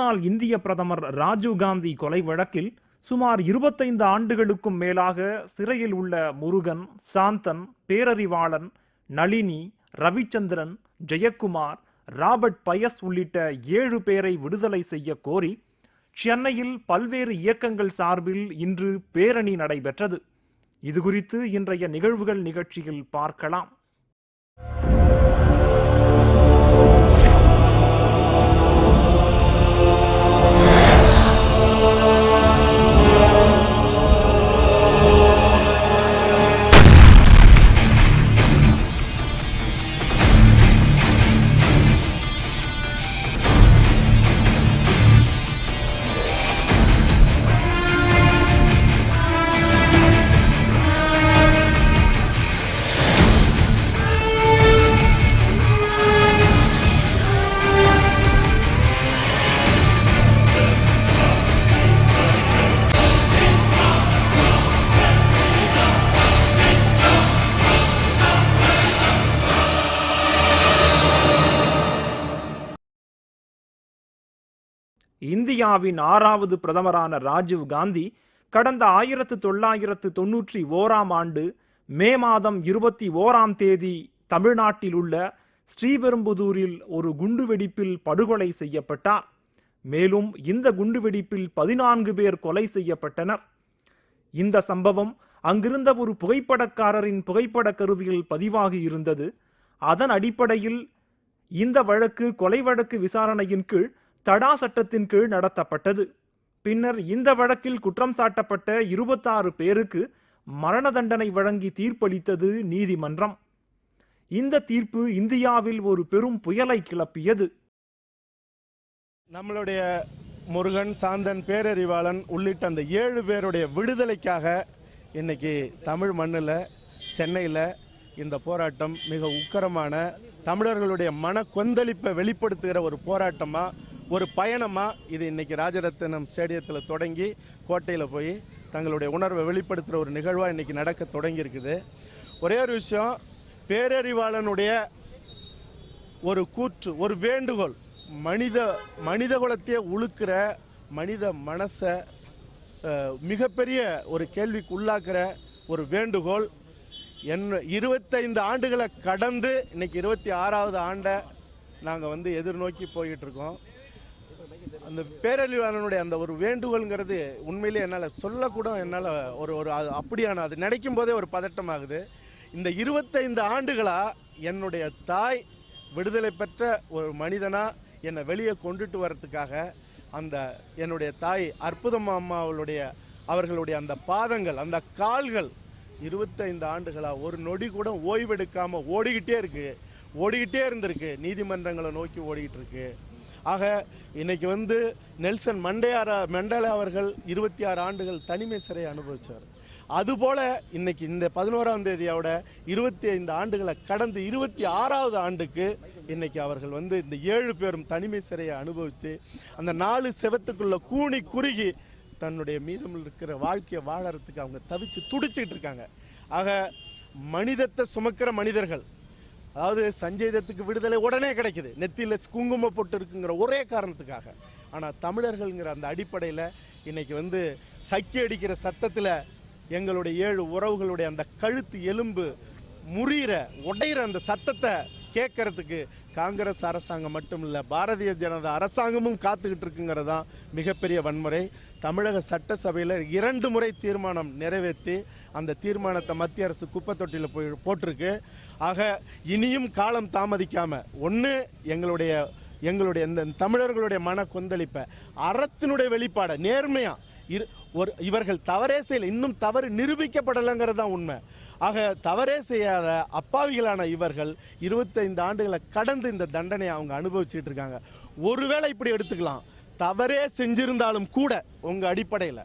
முன்னாள் இந்திய பிரதமர் ராஜீவ் காந்தி கொலை வழக்கில் சுமார் இருபத்தைந்து ஆண்டுகளுக்கும் மேலாக சிறையில் உள்ள முருகன் சாந்தன் பேரறிவாளன் நளினி ரவிச்சந்திரன் ஜெயக்குமார் ராபர்ட் பயஸ் உள்ளிட்ட ஏழு பேரை விடுதலை செய்ய கோரி சென்னையில் பல்வேறு இயக்கங்கள் சார்பில் இன்று பேரணி நடைபெற்றது. இதுகுறித்து இன்றைய நிகழ்வுகள் நிகழ்ச்சியில் பார்க்கலாம். இந்தியாவின் ஆறாவது பிரதமரான ராஜீவ் காந்தி கடந்த ஆயிரத்து தொள்ளாயிரத்து தொன்னூற்றி ஓராம் ஆண்டு மே மாதம் இருபத்தி ஓராம் தேதி தமிழ்நாட்டில் உள்ள ஸ்ரீபெரும்புதூரில் ஒரு குண்டுவெடிப்பில் படுகொலை செய்யப்பட்டார். மேலும் இந்த குண்டுவெடிப்பில் பதினான்கு பேர் கொலை செய்யப்பட்டனர். இந்த சம்பவம் அங்கிருந்த ஒரு புகைப்படக்காரரின் புகைப்பட கருவியில் பதிவாகி இருந்தது. அதன் அடிப்படையில் இந்த வழக்கு கொலை வழக்கு விசாரணையின் கீழ் தடா சட்டத்தின் கீழ் நடத்தப்பட்டது. பின்னர் இந்த வழக்கில் குற்றம் சாட்டப்பட்ட இருபத்தாறு பேருக்கு மரண தண்டனை வழங்கி தீர்ப்பளித்தது நீதிமன்றம். இந்த தீர்ப்பு இந்தியாவில் ஒரு பெரும் புயலை கிளப்பியது. நம்மளுடைய முருகன் சாந்தன் பேரறிவாளன் உள்ளிட்ட அந்த ஏழு பேருடைய விடுதலைக்காக இன்னைக்கு தமிழ் மண்ணில் சென்னையில் இந்த போராட்டம் மிக உக்கரமான தமிழர்களுடைய மன கொந்தளிப்பை வெளிப்படுத்துகிற ஒரு போராட்டமா ஒரு பயணமா இது இன்னைக்கு ராஜரத்தினம் ஸ்டேடியத்தில் தொடங்கி கோட்டையில் போய் தங்களுடைய உணர்வை வெளிப்படுத்துகிற ஒரு நிகழ்வாக இன்னைக்கு நடக்க தொடங்கியிருக்குது. ஒரே ஒரு விஷயம் பேரறிவாளனுடைய ஒரு கூற்று ஒரு வேண்டுகோள் மனித மனித குலத்தையே உழுக்கிற மனித மனசை மிகப்பெரிய ஒரு கேள்விக்கு உள்ளாக்குற ஒரு வேண்டுகோள் என் இருபத்தைந்து ஆண்டுகளை கடந்து இன்னைக்கு இருபத்தி ஆறாவது ஆண்டை நாங்கள் வந்து எதிர்நோக்கி போயிட்டு இருக்கோம் அந்த பேரழிவாளனுடைய அந்த ஒரு வேண்டுகோள்ங்கிறது உண்மையிலே என்னால் சொல்லக்கூட என்னால் ஒரு ஒரு அது அப்படியான அது நினைக்கும் போதே ஒரு பதட்டமாகுது. இந்த இருபத்தைந்து ஆண்டுகளாக என்னுடைய தாய் விடுதலை பெற்ற ஒரு மனிதனாக என்னை வெளியே கொண்டுட்டு வர்றதுக்காக அந்த என்னுடைய தாய் அற்புதம் அம்மாவளுடைய அவர்களுடைய அந்த பாதங்கள் அந்த கால்கள் இருபத்தைந்து ஆண்டுகளாக ஒரு நொடி கூட ஓய்வெடுக்காமல் ஓடிக்கிட்டே இருக்கு. ஓடிக்கிட்டே இருந்திருக்கு. நீதிமன்றங்களை நோக்கி ஓடிக்கிட்டு இருக்கு. ஆக இன்னைக்கு வந்து நெல்சன் மண்டேயாரா மண்டேலா அவர்கள் இருபத்தி ஆறு ஆண்டுகள் தனிமை சிறை அனுபவிச்சார். அதுபோல இன்னைக்கு இந்த பதினோராம் தேதியோட இருபத்தி ஐந்து ஆண்டுகளை கடந்து இருபத்தி ஆறாவது ஆண்டுக்கு இன்னைக்கு அவர்கள் வந்து இந்த ஏழு பேரும் தனிமை சிறையை அனுபவித்து அந்த நாலு செவத்துக்குள்ள கூனி குறுகி தன்னுடைய மீதம் இருக்கிற வாழ்க்கையை வாழறதுக்கு அவங்க தவிச்சு துடிச்சிட்டு இருக்காங்க. ஆக மனிதத்தை சுமக்கிற மனிதர்கள் அதாவது சஞ்சய் தத்துக்கு விடுதலை உடனே கிடைக்குது. நெத்தியில் குங்கும போட்டு இருக்குங்கிற ஒரே காரணத்துக்காக. ஆனால் தமிழர்கள்ங்கிற அந்த அடிப்படையில் இன்னைக்கு வந்து சக்கி அடிக்கிற சத்தத்தில் எங்களுடைய ஏழு உறவுகளுடைய அந்த கழுத்து எலும்பு முறிகிற உடையிற அந்த சத்தத்தை கேட்கறதுக்கு காங்கிரஸ் அரசாங்கம் மட்டும் இல்லை பாரதிய ஜனதா அரசாங்கமும் காத்துக்கிட்டு இருக்குங்கிறதான் மிகப்பெரிய வன்முறை. தமிழக சட்டசபையில் இரண்டு முறை தீர்மானம் நிறைவேற்றி அந்த தீர்மானத்தை மத்திய அரசு குப்பை தொட்டியில் போய் போட்டிருக்கு. ஆக இனியும் காலம் தாமதிக்காமல் ஒன்று எங்களுடைய எங்களுடைய இந்த தமிழர்களுடைய மன கொந்தளிப்பை அறத்தினுடைய வெளிப்பாடை நேர்மையாக ஒரு இவர்கள் தவறே செய்யல. இன்னும் தவறு நிரூபிக்கப்படலைங்கிறது தான் உண்மை. ஆக தவறே செய்யாத அப்பாவிகளான இவர்கள் இருபத்தைந்து ஆண்டுகளை கடந்து இந்த தண்டனையை அவங்க அனுபவிச்சுட்டு இருக்காங்க. ஒருவேளை இப்படி எடுத்துக்கலாம். தவறே செஞ்சிருந்தாலும் கூட உங்க அடிப்படையில்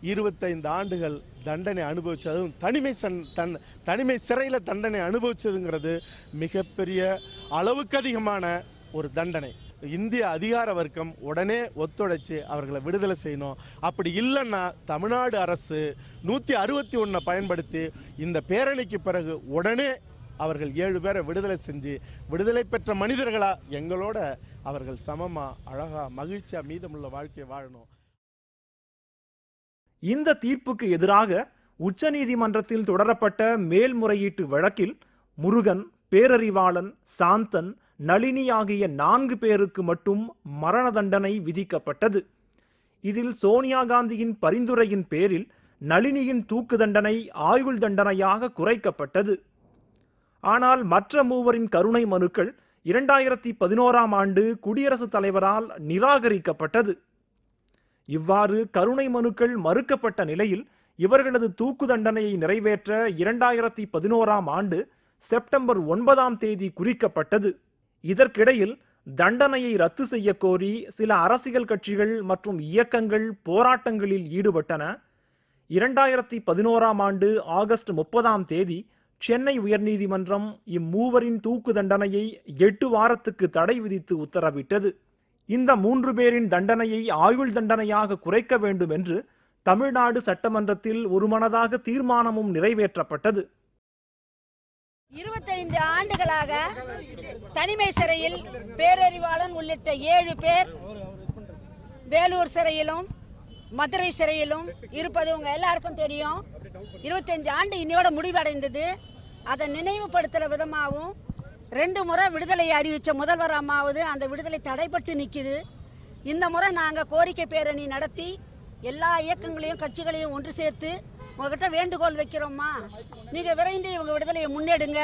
இருபத்தைந்து ஆண்டுகள் தண்டனை அனுபவிச்சது அதுவும் தனிமை சன் தன் தனிமை சிறையில் தண்டனை அனுபவிச்சதுங்கிறது மிகப்பெரிய அளவுக்கு அதிகமான ஒரு தண்டனை. இந்திய அதிகார வர்க்கம் உடனே ஒத்துழைச்சு அவர்களை விடுதலை செய்யணும். அப்படி இல்லைன்னா தமிழ்நாடு அரசு நூத்தி அறுபத்தி ஒன்றை பயன்படுத்தி இந்த பேரணிக்கு பிறகு உடனே அவர்கள் ஏழு பேரை விடுதலை செஞ்சு விடுதலை பெற்ற மனிதர்களா? எங்களோட அவர்கள் சமமா அழகா மகிழ்ச்சியா மீதமுள்ள வாழ்க்கையை வாழணும். இந்த தீர்ப்புக்கு எதிராக உச்சநீதிமன்றத்தில் தொடரப்பட்ட மேல்முறையீட்டு வழக்கில் முருகன் பேரறிவாளன் சாந்தன் நளினி ஆகிய நான்கு பேருக்கு மட்டும் மரண தண்டனை விதிக்கப்பட்டது. இதில் சோனியா காந்தியின் பரிந்துரையின் பேரில் நளினியின் தூக்கு தண்டனை ஆயுள் தண்டனையாக குறைக்கப்பட்டது. ஆனால் மற்ற மூவரின் கருணை மனுக்கள் இரண்டாயிரத்தி பதினோராம் ஆண்டு குடியரசுத் தலைவரால் நிராகரிக்கப்பட்டது. இவ்வாறு கருணை மனுக்கள் மறுக்கப்பட்ட நிலையில் இவர்களது தூக்கு தண்டனையை நிறைவேற்ற இரண்டாயிரத்தி பதினோராம் ஆண்டு செப்டம்பர் ஒன்பதாம் தேதி குறிக்கப்பட்டது. இதற்கிடையில் தண்டனையை ரத்து செய்ய கோரி சில அரசியல் கட்சிகள் மற்றும் இயக்கங்கள் போராட்டங்களில் ஈடுபட்டன. இரண்டாயிரத்தி பதினோராம் ஆண்டு ஆகஸ்ட் முப்பதாம் தேதி சென்னை உயர்நீதிமன்றம் இம்மூவரின் தூக்கு தண்டனையை எட்டு வாரத்துக்கு தடை விதித்து உத்தரவிட்டது. இந்த மூன்று பேரின் தண்டனையை ஆயுள் தண்டனையாக குறைக்க வேண்டும் என்று தமிழ்நாடு சட்டமன்றத்தில் ஒருமனதாக தீர்மானமும் நிறைவேற்றப்பட்டது. இருபத்தைந்து ஆண்டுகளாக தனிமை சிறையில் பேரறிவாளன் உள்ளிட்ட ஏழு பேர் வேலூர் சிறையிலும் மதுரை சிறையிலும் இருப்பது உங்க எல்லாருக்கும் தெரியும். இருபத்தஞ்சு ஆண்டு இன்னையோட முடிவடைந்தது. அதை நினைவுபடுத்துற விதமாகவும் ரெண்டு முறை விடுதலை அறிவித்த முதல்வர் அம்மாவது அந்த விடுதலை தடைப்பட்டு நிற்குது இந்த முறை நாங்கள் கோரிக்கை பேரணி நடத்தி எல்லா இயக்கங்களையும் கட்சிகளையும் ஒன்று சேர்த்து உங்ககிட்ட வேண்டுகோள் வைக்கிறோம்மா. நீங்க விரைந்து இவங்க விடுதலையை முன்னெடுங்க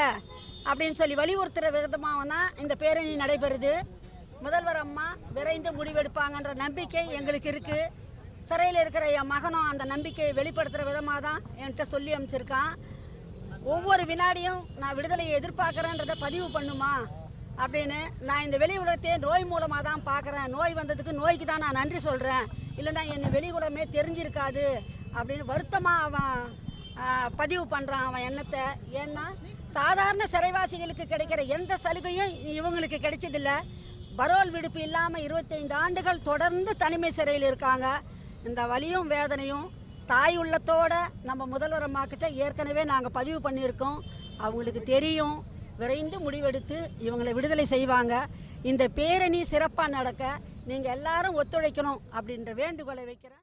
அப்படின்னு சொல்லி வலியுறுத்துற விதமாக தான் இந்த பேரணி நடைபெறுது. முதல்வர் அம்மா விரைந்து முடிவெடுப்பாங்கன்ற நம்பிக்கை எங்களுக்கு இருக்கு. சிறையில் இருக்கிற என் மகனும் அந்த நம்பிக்கையை வெளிப்படுத்துகிற விதமாக தான் என்கிட்ட சொல்லி அமைச்சிருக்கான் ஒவ்வொரு வினாடியும் நான் விடுதலையை எதிர்பார்க்குறேன்றதை பதிவு பண்ணுமா அப்படின்னு நான் இந்த வெளி உலகத்தையே நோய் மூலமாக தான் பார்க்குறேன். நோய் வந்ததுக்கு நோய்க்கு தான் நான் நன்றி சொல்கிறேன் இல்லைன்னா என் வெளி உலகமே தெரிஞ்சிருக்காது. அப்படின்னு வருத்தமாக அவன் பதிவு பண்ணுறான் அவன் எண்ணத்தை. ஏன்னா சாதாரண சிறைவாசிகளுக்கு கிடைக்கிற எந்த சலுகையும் இவங்களுக்கு கிடைச்சதில்ல. பரோல் விடுப்பு இல்லாமல் இருபத்தைந்து ஆண்டுகள் தொடர்ந்து தனிமை சிறையில் இருக்காங்க. இந்த வலியும் வேதனையும் தாய் உள்ளத்தோட நம்ம முதல்வர் ஏற்கனவே நாங்கள் பதிவு பண்ணியிருக்கோம். அவங்களுக்கு தெரியும். விரைந்து முடிவெடுத்து இவங்களை விடுதலை செய்வாங்க. இந்த பேரணி சிறப்பாக நடக்க நீங்கள் எல்லாரும் ஒத்துழைக்கணும் அப்படின்ற வேண்டுகோளை வைக்கிறேன்.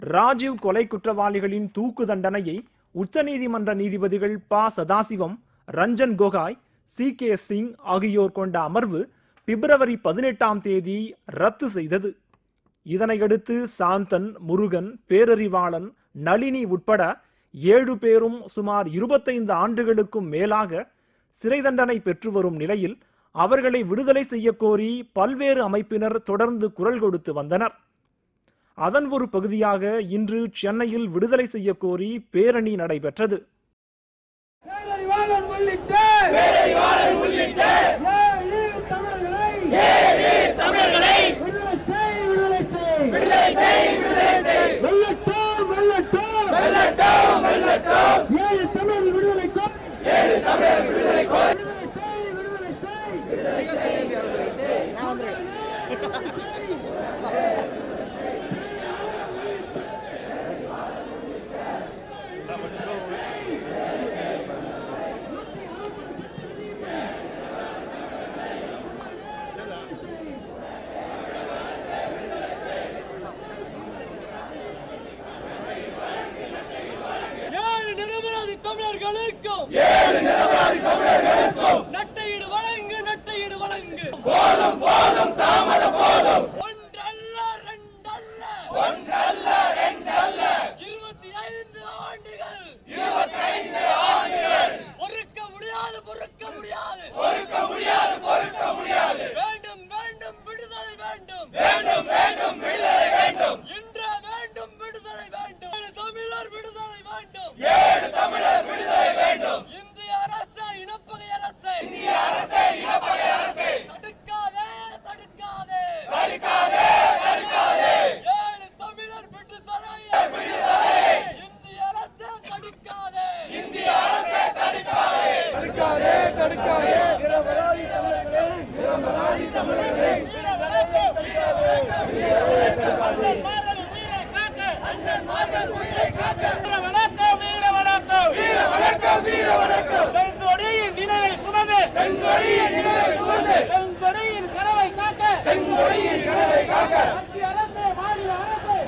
ராஜீவ் கொலை குற்றவாளிகளின் தூக்கு தண்டனையை உச்சநீதிமன்ற நீதிபதிகள் ப. சதாசிவம் ரஞ்சன் கோகாய் சி. கே. சிங் ஆகியோர் கொண்ட அமர்வு பிப்ரவரி பதினெட்டாம் தேதி ரத்து செய்தது. இதனையடுத்து சாந்தன் முருகன் பேரறிவாளன் நளினி உட்பட ஏழு பேரும் சுமார் இருபத்தைந்து ஆண்டுகளுக்கும் மேலாக சிறை தண்டனை பெற்று வரும் நிலையில் அவர்களை விடுதலை செய்யக்கோரி பல்வேறு அமைப்பினர் தொடர்ந்து குரல் கொடுத்து வந்தனர். அதன் ஒரு பகுதியாக இன்று சென்னையில் விடுதலை செய்யக் கோரி பேரணி நடைபெற்றது. உள்ளிட்ட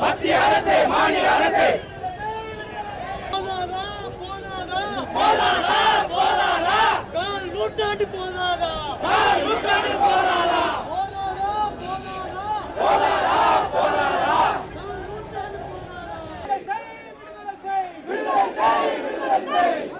மத்திய அரசு மாநில அரசு. போதாதா போதாதா கால் நூற்றாண்டு போதாதா கால் நூற்றாண்டு போதாதா போதாதா போதாதா போதாதா Amém.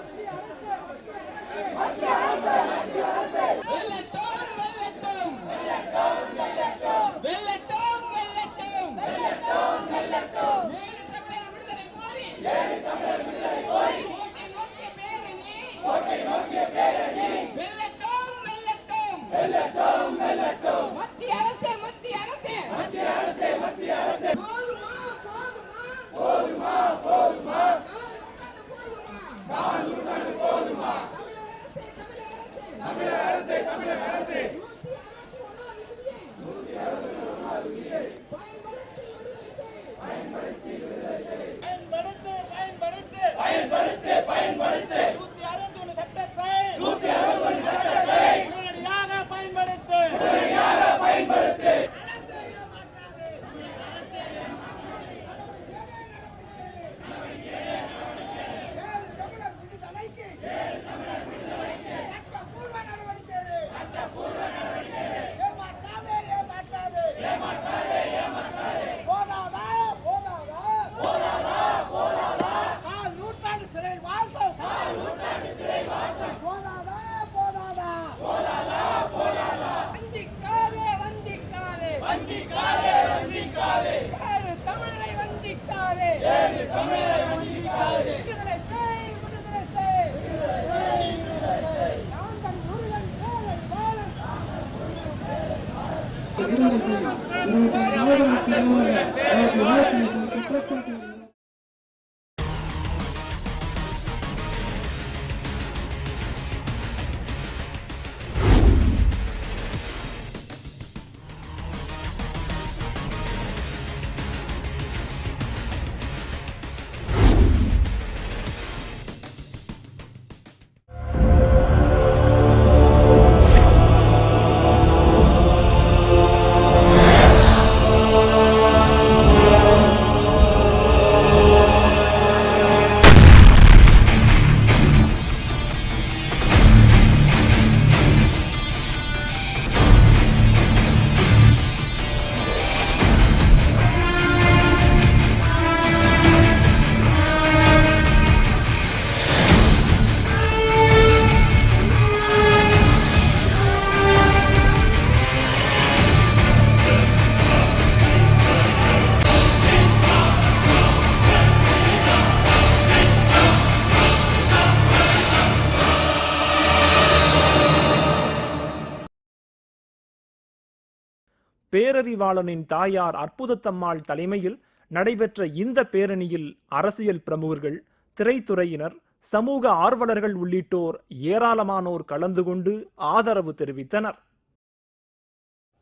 பேரறிவாளனின் தாயார் அற்புதத்தம்மாள் தலைமையில் நடைபெற்ற இந்த பேரணியில் அரசியல் பிரமுகர்கள் திரைத்துறையினர் சமூக ஆர்வலர்கள் உள்ளிட்டோர் ஏராளமானோர் கலந்து கொண்டு ஆதரவு தெரிவித்தனர்.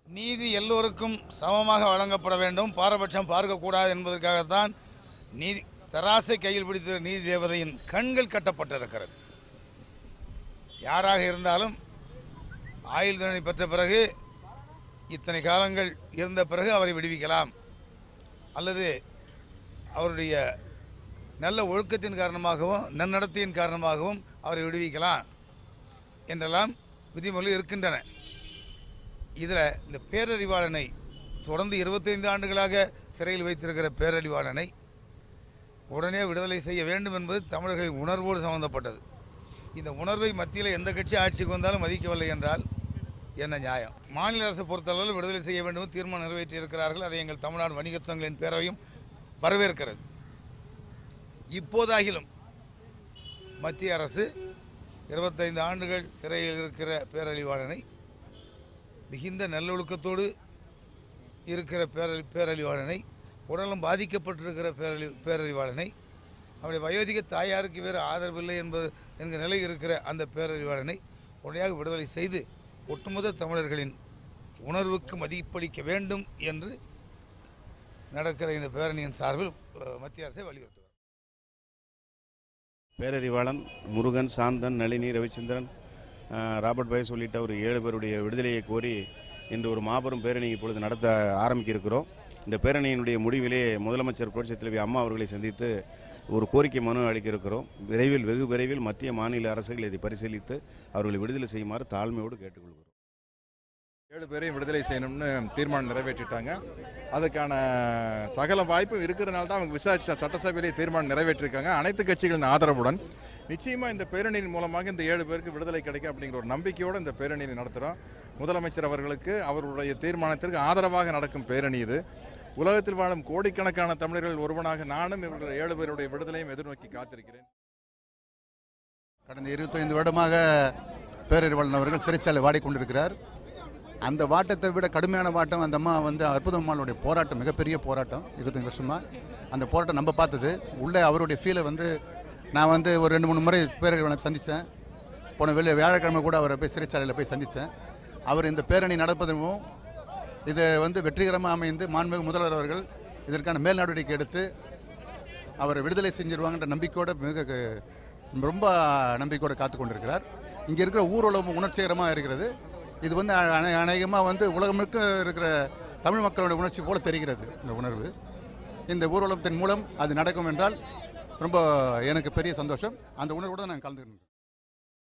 நீதி எல்லோருக்கும் சமமாக வழங்கப்பட வேண்டும். பாரபட்சம் பார்க்கக்கூடாது என்பதற்காகத்தான் நீதி தராசை கையில் பிடித்த நீதி தேவதையின் கண்கள் கட்டப்பட்டிருக்கிறது. யாராக இருந்தாலும் ஆயுள் தண்டனை பெற்ற பிறகு இத்தனை காலங்கள் இருந்த பிறகு அவரை விடுவிக்கலாம். அல்லது அவருடைய நல்ல ஒழுக்கத்தின் காரணமாகவும் நன்னடத்தையின் காரணமாகவும் அவரை விடுவிக்கலாம் என்றெல்லாம் விதிமுறைகள் இருக்கின்றன. இதில் இந்த பேரறிவாளனை தொடர்ந்து இருபத்தைந்து ஆண்டுகளாக சிறையில் வைத்திருக்கிற பேரறிவாளனை உடனே விடுதலை செய்ய வேண்டும் என்பது தமிழர்களின் உணர்வோடு சம்பந்தப்பட்டது. இந்த உணர்வை மத்தியில் எந்த கட்சி ஆட்சிக்கு வந்தாலும் மதிக்கவில்லை என்றால் என்ன நியாயம்? மாநில அரசு பொறுத்தளவில் விடுதலை செய்ய வேண்டும் தீர்மானம் நிறைவேற்றியிருக்கிறார்கள். அதை எங்கள் தமிழ்நாடு வணிகச் சங்கங்களின் பேரவையும் வரவேற்கிறது. இப்போதாகிலும் மத்திய அரசு இருபத்தைந்து ஆண்டுகள் சிறையில் இருக்கிற பேரழிவாளனை மிகுந்த நல்லொழுக்கத்தோடு இருக்கிற பேரழி பேரழிவாளனை உடலும் பாதிக்கப்பட்டிருக்கிற பேரழி பேரறிவாளனை அவருடைய வயோதிக தாயாருக்கு வேறு ஆதரவில்லை என்பது என்கிற நிலை இருக்கிற அந்த பேரறிவாளனை உடனடியாக விடுதலை செய்து ஒட்டுமொத்த தமிழர்களின் உணர்வுக்கு மதிப்பளிக்க வேண்டும் என்று நடக்கிற இந்த பேரணியின் சார்பில் மத்திய அரசை வலியுறுத்துகிறோம். பேரறிவாளன் முருகன் சாந்தன் நளினி ரவிச்சந்திரன் ராபர்ட் பயஸ் உள்ளிட்ட ஒரு ஏழு பேருடைய விடுதலையை கோரி இன்று ஒரு மாபெரும் பேரணி இப்பொழுது நடத்த ஆரம்பிக்க இருக்கிறோம் இந்த பேரணியினுடைய முடிவிலே முதலமைச்சர் புரட்சித் தலைவி அம்மா அவர்களை சந்தித்து ஒரு கோரிக்கை மனு அளிக்க இருக்கிறோம் விரைவில் வெகு விரைவில் மத்திய மாநில அரசுகள் இதை பரிசீலித்து அவர்களை விடுதலை செய்யுமாறு தாழ்மையோடு கேட்டுக்கொள்கிறோம். ஏழு பேரையும் விடுதலை செய்யணும்னு தீர்மானம் நிறைவேற்றிட்டாங்க. அதுக்கான சகல வாய்ப்பும் இருக்கிறனால தான் அவங்க விசாரிச்ச சட்டசபையிலே தீர்மானம் நிறைவேற்றிருக்காங்க. அனைத்து கட்சிகளின் ஆதரவுடன் நிச்சயமாக இந்த பேரணியின் மூலமாக இந்த ஏழு பேருக்கு விடுதலை கிடைக்கும் அப்படிங்கிற ஒரு நம்பிக்கையோடு இந்த பேரணியை நடத்துகிறோம் முதலமைச்சர் அவர்களுக்கு அவருடைய தீர்மானத்திற்கு ஆதரவாக நடக்கும் பேரணி இது. உலகத்தில் வாழும் கோடிக்கணக்கான தமிழர்கள் ஒருவனாக நானும் இவர்கள் ஏழு பேருடைய விடுதலையும் எதிர்நோக்கி காத்திருக்கிறேன். கடந்த 25 வருடமாக பேரறிவாளன் அவர்கள் சிறைச்சாலை வாடிக்கொண்டிருக்கிறார். அந்த வாட்டத்தை விட கடுமையான வாட்டம் அந்த அம்மா வந்து அற்புதம்மாளுடைய போராட்டம் மிகப்பெரிய போராட்டம் இருபத்தஞ்சு வருஷமாக அந்த போராட்டம் நம்ம பார்த்தது. உள்ளே அவருடைய ஃபீலை வந்து நான் வந்து ஒரு ரெண்டு மூணு முறை பேரறிவாளனை சந்தித்தேன். போன வெளியே வியாழக்கிழமை கூட அவரை போய் சிறைச்சாலையில் போய் சந்தித்தேன். அவர் இந்த பேரணி நடப்பதும் இது வந்து வெற்றிகரமாக அமைந்து மாண்புமிகு முதல்வர் அவர்கள் இதற்கான மேல் நடவடிக்கை எடுத்து அவரை விடுதலை செஞ்சிருவாங்கன்ற நம்பிக்கையோட மிக ரொம்ப நம்பிக்கையோட காத்து கொண்டிருக்கிறார். இங்கே இருக்கிற ஊர்வலம் உணர்ச்சிகரமாக இருக்கிறது. இது வந்து அநே- அநேகமாக வந்து உலகமுக்கு இருக்கிற தமிழ் மக்களுடைய உணர்ச்சி போல தெரிகிறது இந்த உணர்வு. இந்த ஊர்வலத்தின் மூலம் அது நடக்கும் என்றால் ரொம்ப எனக்கு பெரிய சந்தோஷம். அந்த உணர்வோடு நான் கலந்துக்கிறேன்.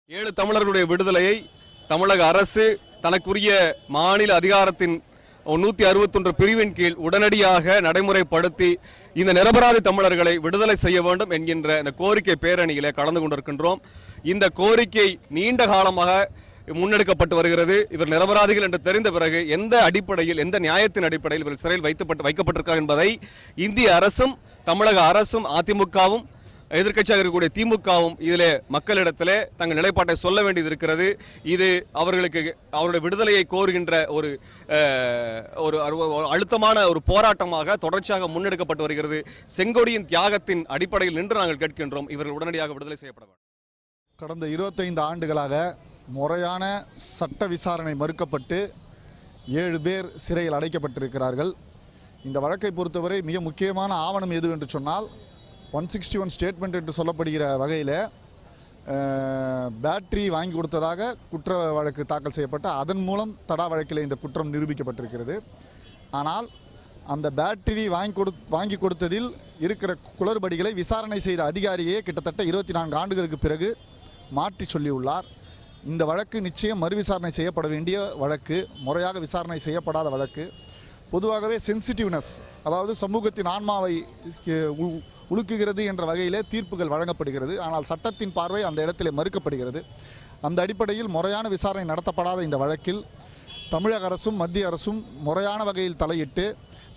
ஏழு தமிழர்களுடைய விடுதலையை தமிழக அரசு தனக்குரிய மாநில அதிகாரத்தின் நூத்தி அறுபத்தொன்று பிரிவின் கீழ் உடனடியாக நடைமுறைப்படுத்தி இந்த நிரபராதி தமிழர்களை விடுதலை செய்ய வேண்டும் என்கின்ற இந்த கோரிக்கை பேரணியிலே கலந்து கொண்டிருக்கின்றோம். இந்த கோரிக்கை நீண்ட காலமாக முன்னெடுக்கப்பட்டு வருகிறது. இவர் நிரபராதிகள் என்று தெரிந்த பிறகு எந்த அடிப்படையில் எந்த நியாயத்தின் அடிப்படையில் இவர் சிறையில் வைக்கப்பட்டு என்பதை இந்திய அரசும் தமிழக அரசும் அதிமுகவும் எதிர்க்கட்சியாக இருக்கக்கூடிய திமுகவும் இதிலே மக்களிடத்திலே தங்கள் நிலைப்பாட்டை சொல்ல வேண்டியது இருக்கிறது. இது அவர்களுக்கு அவருடைய விடுதலையை கோருகின்ற ஒரு ஒரு ஒரு- ஒரு அழுத்தமான ஒரு போராட்டமாக தொடர்ச்சியாக முன்னெடுக்கப்பட்டு வருகிறது. செங்கொடியின் தியாகத்தின் அடிப்படையில் நின்று நாங்கள் கேட்கின்றோம். இவர்கள் உடனடியாக விடுதலை செய்யப்பட வேண்டும். கடந்த 25 ஆண்டுகளாக முறையான சட்ட விசாரணை மறுக்கப்பட்டு ஏழு பேர் சிறையில் அடைக்கப்பட்டிருக்கிறார்கள். இந்த வழக்கை பொறுத்தவரை மிக முக்கியமான ஆவணம் எது என்று சொன்னால் ஒன் சிக்ஸ்டி ஒன் ஸ்டேட்மெண்ட் என்று சொல்லப்படுகிற வகையில் பேட்டரி வாங்கி கொடுத்ததாக குற்ற வழக்கு தாக்கல் செய்யப்பட்ட அதன் மூலம் தடா வழக்கில் இந்த குற்றம் நிரூபிக்கப்பட்டிருக்கிறது. ஆனால் அந்த பேட்டரி வாங்கி கொடு வாங்கி கொடுத்ததில் இருக்கிற குளறுபடிகளை விசாரணை செய்த அதிகாரியே கிட்டத்தட்ட இருபத்தி நான்கு ஆண்டுகளுக்கு பிறகு மாற்றி சொல்லியுள்ளார். இந்த வழக்கு நிச்சயம் மறுவிசாரணை செய்யப்பட வேண்டிய வழக்கு முறையாக விசாரணை செய்யப்படாத வழக்கு. பொதுவாகவே சென்சிட்டிவ்னஸ் அதாவது சமூகத்தின் ஆன்மாவை உ- உலுக்குகிறது என்ற வகையிலே தீர்ப்புகள் வழங்கப்படுகிறது. ஆனால் சட்டத்தின் பார்வை அந்த இடத்திலே மறுக்கப்படுகிறது. அந்த அடிப்படையில் முறையான விசாரணை நடத்தப்படாத இந்த வழக்கில் தமிழக அரசும் மத்திய அரசும் முறையான வகையில் தலையிட்டு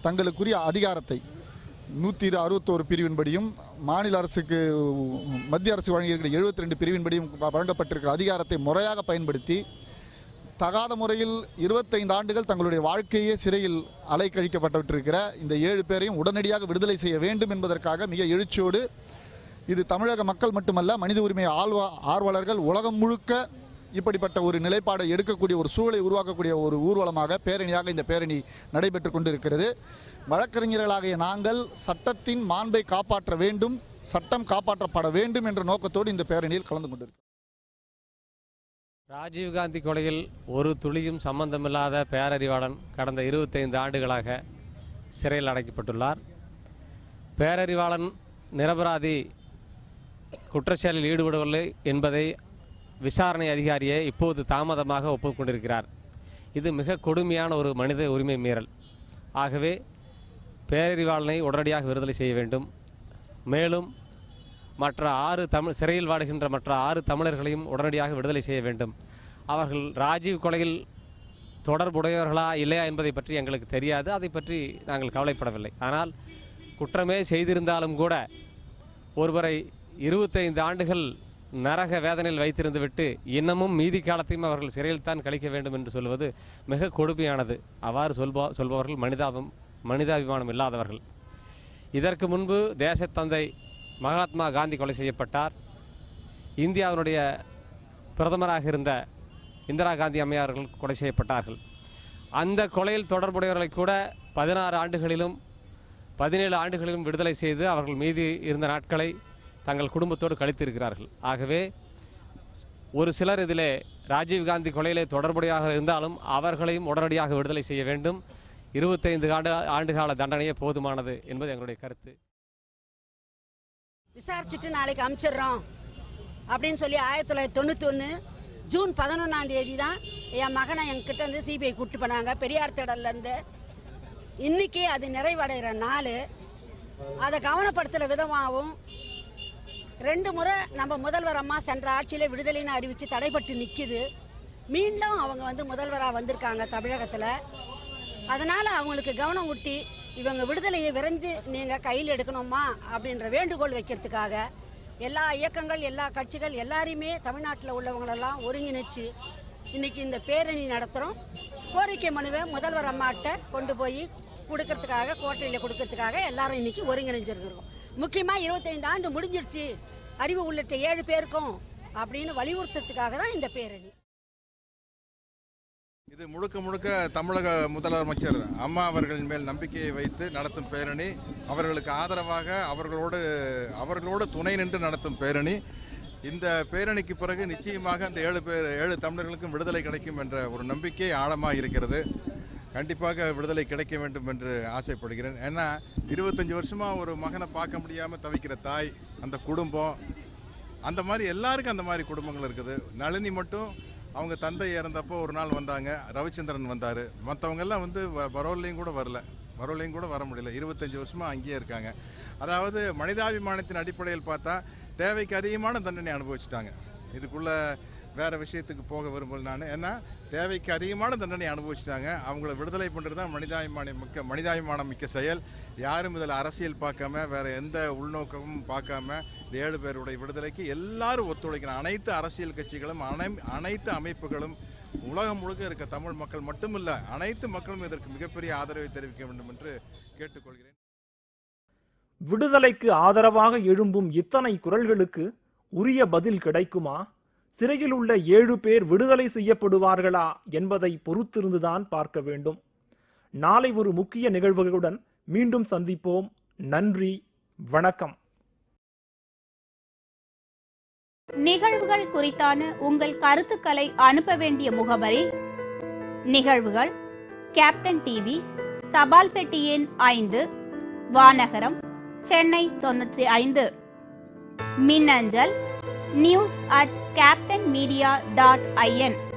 தங்களுக்குரிய அதிகாரத்தை நூற்றி அறுபத்தோரு பிரிவின்படியும் மாநில அரசுக்கு மத்திய அரசு வழங்கியிருக்கிற எழுபத்தி ரெண்டு பிரிவின்படியும் வ- வழங்கப்பட்டிருக்கிற அதிகாரத்தை முறையாக பயன்படுத்தி தகாத முறையில் இருபத்தைந்து ஆண்டுகள் தங்களுடைய வாழ்க்கையே சிறையில் அலைக்கழிக்கப்பட்டிருக்கிற இந்த ஏழு பேரையும் உடனடியாக விடுதலை செய்ய வேண்டும் என்பதற்காக மிக எழுச்சியோடு இது தமிழக மக்கள் மட்டுமல்ல மனித உரிமை ஆழ்வா ஆர்வலர்கள் உலகம் முழுக்க இப்படிப்பட்ட ஒரு நிலைப்பாடை எடுக்கக்கூடிய ஒரு சூழலை உருவாக்கக்கூடிய ஒரு ஊர்வலமாக பேரணியாக இந்த பேரணி நடைபெற்று கொண்டிருக்கிறது. வழக்கறிஞர்களாகிய நாங்கள் சட்டத்தின் மாண்பை காப்பாற்ற வேண்டும் சட்டம் காப்பாற்றப்பட வேண்டும் என்ற நோக்கத்தோடு இந்த பேரணியில் கலந்து கொண்டிருக்கிறோம். ராஜீவ்காந்தி கொலையில் ஒரு துளியும் சம்பந்தமில்லாத பேரறிவாளன் கடந்த இருபத்தைந்து ஆண்டுகளாக சிறையில் அடைக்கப்பட்டுள்ளார். பேரறிவாளன் நிரபராதி குற்றச்செயலில் ஈடுபடவில்லை என்பதை விசாரணை அதிகாரியை இப்போது தாமதமாக ஒப்புக்கொண்டிருக்கிறார். இது மிக கொடுமையான ஒரு மனித உரிமை மீறல். ஆகவே பேரறிவாளனை உடனடியாக விடுதலை செய்ய வேண்டும். மேலும் மற்ற ஆறு தமிழ் சிறையில் வாடுகின்ற மற்ற ஆறு தமிழர்களையும் உடனடியாக விடுதலை செய்ய வேண்டும். அவர்கள் ராஜீவ் கொலையில் தொடர்புடையவர்களா இல்லையா என்பதை பற்றி எங்களுக்கு தெரியாது. அதை பற்றி நாங்கள் கவலைப்படவில்லை. ஆனால் குற்றமே செய்திருந்தாலும் கூட ஒருவரை இருபத்தைந்து ஆண்டுகள் நரக வேதனையில் வைத்திருந்து விட்டு இன்னமும் மீதி காலத்தையும் அவர்கள் சிறையில் தான் கழிக்க வேண்டும் என்று சொல்வது மிக கொடுமையானது. அவ்வாறு சொல்பா சொல்பவர்கள் மனிதாபம் மனிதாபிமானம் இல்லாதவர்கள். இதற்கு முன்பு தேசத்தந்தை மகாத்மா காந்தி கொலை செய்யப்பட்டார். இந்தியாவினுடைய பிரதமராக இருந்த இந்திரா காந்தி அம்மையார்கள் கொலை செய்யப்பட்டார்கள். அந்த கொலையில் தொடர்புடையவர்களை கூட பதினாறு ஆண்டுகளிலும் பதினேழு ஆண்டுகளிலும் விடுதலை செய்து அவர்கள் மீதி இருந்த நாட்களை தங்கள் குடும்பத்தோடு கழித்திருக்கிறார்கள். ஆகவே ஒரு சிலர் இதிலே ராஜீவ்காந்தி கொலையிலே தொடர்புடையாக இருந்தாலும் அவர்களையும் உடனடியாக விடுதலை செய்ய வேண்டும். இருபத்தைந்து ஆண்டு ஆண்டுகால தண்டனையே போதுமானது என்பது எங்களுடைய கருத்து. விசாரிச்சுட்டு நாளைக்கு அனுப்பிச்சிடுறோம் அப்படின்னு சொல்லி ஆயிரத்தி தொள்ளாயிரத்தி தொண்ணூற்றி ஒன்று ஜூன் பதினொன்றாம் தேதி தான் என் மகனை என்கிட்ட இருந்து சிபிஐ கூப்பிட்டு போனாங்க. பெரியார் திடல்லேருந்து இன்னைக்கு அது நிறைவடைகிற நாள். அதை கவனப்படுத்துகிற விதமாகவும் ரெண்டு முறை நம்ம முதல்வர் அம்மா சென்ற ஆட்சியில் விடுதலைன்னு அறிவித்து தடைப்பட்டு நிற்கிது மீண்டும் அவங்க வந்து முதல்வராக வந்திருக்காங்க தமிழகத்தில். அதனால் அவங்களுக்கு கவனம் ஊட்டி இவங்க விடுதலையை விரைந்து நீங்க கையில் எடுக்கணுமா அப்படின்ற வேண்டுகோள் வைக்கிறதுக்காக எல்லா இயக்கங்கள் எல்லா கட்சிகள் எல்லாரையுமே தமிழ்நாட்டில் உள்ளவங்களெல்லாம் ஒருங்கிணைச்சு இன்னைக்கு இந்த பேரணி நடத்துகிறோம் கோரிக்கை மனுவை முதல்வர் அம்மாட்ட கொண்டு போய் கொடுக்கறதுக்காக கோட்டையில் கொடுக்கறதுக்காக எல்லாரும் இன்னைக்கு ஒருங்கிணைஞ்சிருக்கிறோம். முக்கியமாக இருபத்தைந்து ஆண்டு முடிஞ்சிருச்சு. அறிவு உள்ளிட்ட ஏழு பேருக்கும் அப்படின்னு வலியுறுத்துறதுக்காக தான் இந்த பேரணி. இது முழுக்க முழுக்க தமிழக முதலமைச்சர் அம்மா அவர்களின் மேல் நம்பிக்கையை வைத்து நடத்தும் பேரணி. அவர்களுக்கு ஆதரவாக அவர்களோடு அவர்களோடு துணை நின்று நடத்தும் பேரணி. இந்த பேரணிக்கு பிறகு நிச்சயமாக அந்த ஏழு பேர் ஏழு தமிழர்களுக்கும் விடுதலை கிடைக்கும் என்ற ஒரு நம்பிக்கை ஆழமாக இருக்கிறது. கண்டிப்பாக விடுதலை கிடைக்க வேண்டும் என்று ஆசைப்படுகிறேன். ஏன்னா இருபத்தஞ்சி வருஷமாக ஒரு மகனை பார்க்க முடியாமல் தவிக்கிற தாய் அந்த குடும்பம் அந்த மாதிரி எல்லாருக்கும் அந்த மாதிரி குடும்பங்கள் இருக்குது. நளினி மட்டும் அவங்க தந்தை இறந்தப்போ ஒரு நாள் வந்தாங்க ரவிச்சந்திரன் வந்தார். மற்றவங்கெல்லாம் வந்து வ- பரோல்லையும் கூட வரல. பரோல்லையும் கூட வர முடியல. இருபத்தஞ்சி வருஷமாக அங்கேயே இருக்காங்க. அதாவது மனிதாபிமானத்தின் அடிப்படையில் பார்த்தா தேவைக்கு அதிகமான தண்டனை அனுபவிச்சுட்டாங்க. இதுக்குள்ளே வேற விஷயத்துக்கு போக விரும்பல நான். ஏன்னா தேவைக்கு அதிகமான தண்டனை அனுபவிச்சுட்டாங்க. அவங்கள விடுதலை பண்ணுறது தான் மனிதாபிமான மிக்க மனிதாபிமானம் மிக்க செயல். யாரும் இதில் அரசியல் பார்க்காம வேற எந்த உள்நோக்கமும் பார்க்காம இந்த ஏழு பேருடைய விடுதலைக்கு எல்லாரும் ஒத்துழைக்கணும். அனைத்து அரசியல் கட்சிகளும் அனை அனைத்து அமைப்புகளும் உலகம் முழுக்க இருக்க தமிழ் மக்கள் மட்டுமில்ல அனைத்து மக்களும் இதற்கு மிகப்பெரிய ஆதரவை தெரிவிக்க வேண்டும் என்று கேட்டுக்கொள்கிறேன். விடுதலைக்கு ஆதரவாக எழும்பும் இத்தனை குரல்களுக்கு உரிய பதில் கிடைக்குமா? சிறையில் உள்ள ஏழு பேர் விடுதலை செய்யப்படுவார்களா என்பதை பொறுத்திருந்துதான் பார்க்க வேண்டும். நாளை ஒரு முக்கிய நிகழ்வுகளுடன் மீண்டும் சந்திப்போம். நன்றி வணக்கம். நிகழ்வுகள் குறித்தான உங்கள் கருத்துக்களை அனுப்ப வேண்டிய முகவரி நிகழ்வுகள் கேப்டன் டிவி தபால் பெட்டி எண் ஐந்து வானகரம் சென்னை தொன்னூற்றி ஐந்து. மின்னஞ்சல் நியூஸ் அட் captainmedia.in